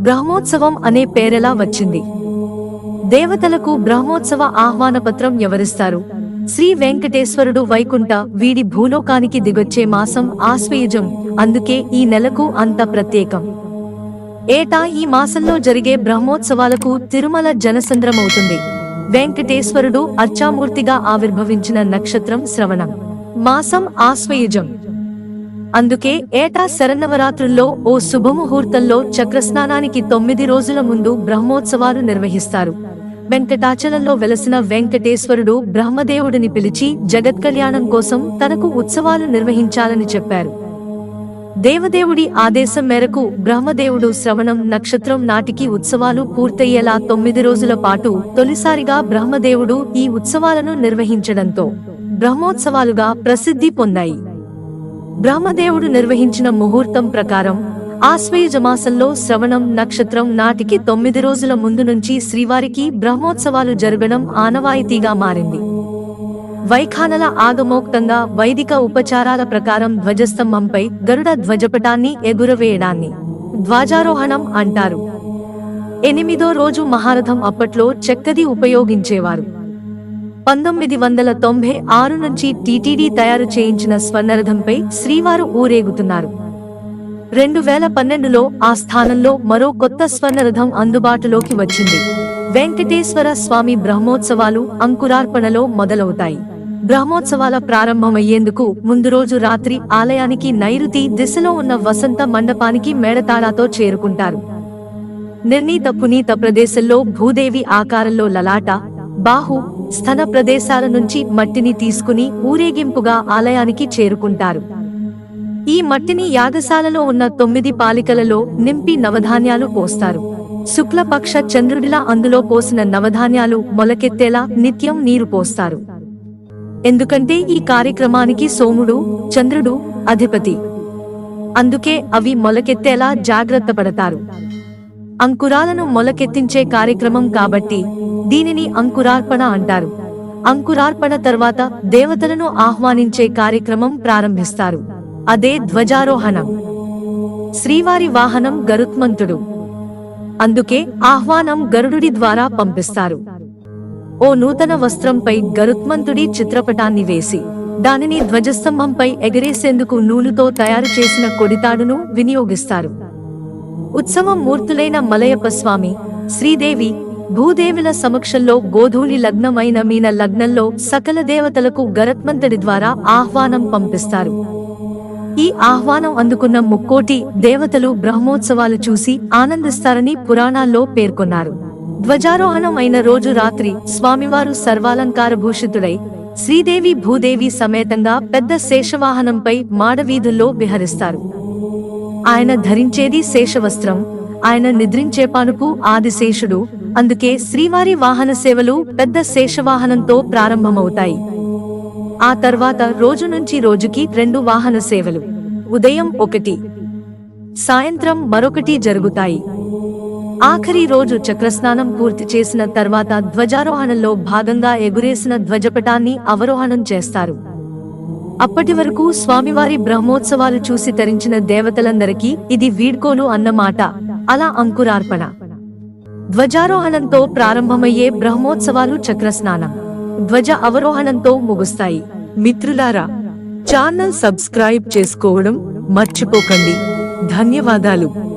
బ్రహ్మోత్సవం అనే పేరెలా వచ్చింది. దేవతలకు బ్రహ్మోత్సవ ఆహ్వానపత్రం ఎవరిస్తారు? శ్రీ వెంకటేశ్వరుడు వైకుంఠ వీడి భూలోకానికి దిగొచ్చే మాసం ఆశ్వయుజం అందుకే ఈ నెలకు అంత ప్రత్యేకం. ఏటా ఈ మాసంలో జరిగే బ్రహ్మోత్సవాలకు తిరుమల జనసంద్రమవుతుంది. వెంకటేశ్వరుడు అర్చామూర్తిగా ఆవిర్భవించిన నక్షత్రం శ్రవణం. మాసం ఆశ్వయుజం. అందుకే ఏటా శరన్నవరాత్రుల్లో ఓ శుభముహూర్తంలో చక్రస్నానానికి తొమ్మిది రోజుల ముందు బ్రహ్మోత్సవాలు నిర్వహిస్తారు. వెంకటాచలంలో వెలసిన వెంకటేశ్వరుడు బ్రహ్మదేవుడిని పిలిచి జగత్కళ్యాణం కోసం తనకు ఉత్సవాలు నిర్వహించాలని చెప్పారు. దేవదేవుడి ఆదేశం మేరకు బ్రహ్మదేవుడు శ్రవణం నక్షత్రం నాటికి ఉత్సవాలు పూర్తయ్యేలా తొమ్మిది రోజుల పాటు తొలిసారిగా బ్రహ్మదేవుడు ఈ ఉత్సవాలను నిర్వహించడంతో బ్రహ్మోత్సవాలుగా ప్రసిద్ధి పొందాయి. బ్రహ్మదేవుడు నిర్వహించిన ముహూర్తం ప్రకారం ఆశ్వయుజమాసంలో శ్రవణం నక్షత్రం నాటికి తొమ్మిది రోజుల ముందు నుంచి శ్రీవారికి బ్రహ్మోత్సవాలు జరగడం ఆనవాయితీగా మారింది. వైఖానల ఆగమోక్తంగా వైదిక ఉపచారాల ప్రకారం ధ్వజస్తంభంపై గరుడ ధ్వజపటాన్ని ఎగురవేయడాన్ని ధ్వజారోహణం అంటారు. ఎనిమిదో రోజు మహారథం అప్పట్లో చెక్కది ఉపయోగించేవారు. పంతొమ్మిది వందల తొంభై ఆరు నుంచి టీటీడీ తయారు చేయించిన స్వర్ణరథంపై శ్రీవారు ఊరేగుతున్నారు. రెండు వేల పన్నెండులో ఆ స్థానంలో మరో కొత్త స్వర్ణరథం అందుబాటులోకి వచ్చింది. వెంకటేశ్వర స్వామి బ్రహ్మోత్సవాలు అంకురార్పణలో మొదలవుతాయి. బ్రహ్మోత్సవాల ప్రారంభమయ్యేందుకు ముందు రోజు రాత్రి ఆలయానికి నైరుతి దిశలో ఉన్న వసంత మండపానికి మేడతాళాతో చేరుకుంటారు. నిర్ణీత పునీత ప్రదేశంలో భూదేవి ఆకారంలో లలాట బాహు స్థన ప్రదేశాల నుంచి మట్టిని తీసుకుని ఊరేగింపుగా ఆలయానికి చేరుకుంటారు. ఈ మట్టిని యాగశాలలో ఉన్న తొమ్మిది పాలికలలో నింపి నవధాన్యాలు పోస్తారు. శుక్లపక్ష చంద్రుడిలా అందులో పోసిన నవధాన్యాలు మొలకెత్తేలా నిత్యం నీరు పోస్తారు. ఎందుకంటే ఈ కార్యక్రమానికి సోముడు చంద్రుడు అధిపతి. అందుకే అవి మొలకెత్తేలా జాగ్రత్త పడతారు. అంకురాలను మొలకెత్తించే కార్యక్రమం కాబట్టి దీనిని అంకురార్పణ అంటారు. అంకురార్పణ తర్వాత దేవతలను ఆహ్వానించే కార్యక్రమం ప్రారంభిస్తారు. అదే ధ్వజారోహణం. శ్రీవారి వాహనం గరుత్మంతుడు. అందుకే ఆహ్వానం గరుడుడి ద్వారా పంపిస్తారు. ఓ నూతన వస్త్రంపై గరుత్మంతుడి చిత్రపటాన్ని వేసి దానిని ధ్వజస్తంభంపై ఎగరేసేందుకు నూలుతో తయారు చేసిన కొడితాడును వినియోగిస్తారు. ఉత్సవం మూర్తులైన మలయప్ప స్వామి శ్రీదేవి భూదేవుల సమక్షంలో గోధూళి లగ్నమైన మీన లగ్నంలో సకల దేవతలకు గరత్మంతుడి ద్వారా ఆహ్వానం పంపిస్తారు. ఈ ఆహ్వానం అందుకున్న ముక్కోటి దేవతలు బ్రహ్మోత్సవాలు చూసి ఆనందిస్తారని పురాణాల్లో పేర్కొన్నారు. ధ్వజారోహణం అయిన రోజు రాత్రి స్వామివారు సర్వాలంకార భూషితుడై శ్రీదేవి భూదేవి సమేతంగా పెద్ద శేషవాహనంపై మాడవీధుల్లో విహరిస్తారు. ఆయన ధరించేది శేషవస్త్రం. ఆయన నిద్రించే పానుపు ఆదిశేషుడు. అందుకే శ్రీవారి వాహన సేవలు పెద్ద శేషవాహనంతో ప్రారంభమవుతాయి. ఆ తర్వాత రోజు నుంచి రోజుకి రెండు వాహన సేవలు. ఉదయం ఒకటి సాయంత్రం మరొకటి జరుగుతాయి. ఆఖరి రోజు చక్రస్నానం పూర్తి చేసిన తర్వాత ధ్వజారోహణంలో భాగంగా ఎగురేసిన ధ్వజపటాన్ని అవరోహణం చేస్తారు. అప్పటి వరకు స్వామివారి బ్రహ్మోత్సవాలు చూసి తరించిన దేవతలందరికీ ఇది వీడ్కోలు అన్నమాట అలా అంకురార్పణ. ధ్వజారోహణంతో ప్రారంభమయ్యే బ్రహ్మోత్సవాలు చక్రస్నానం. ధ్వజ అవరోహణంతో ముగుస్తాయి. మిత్రులారా ఛానల్ సబ్స్క్రైబ్ చేసుకోవడం మర్చిపోకండి. ధన్యవాదాలు.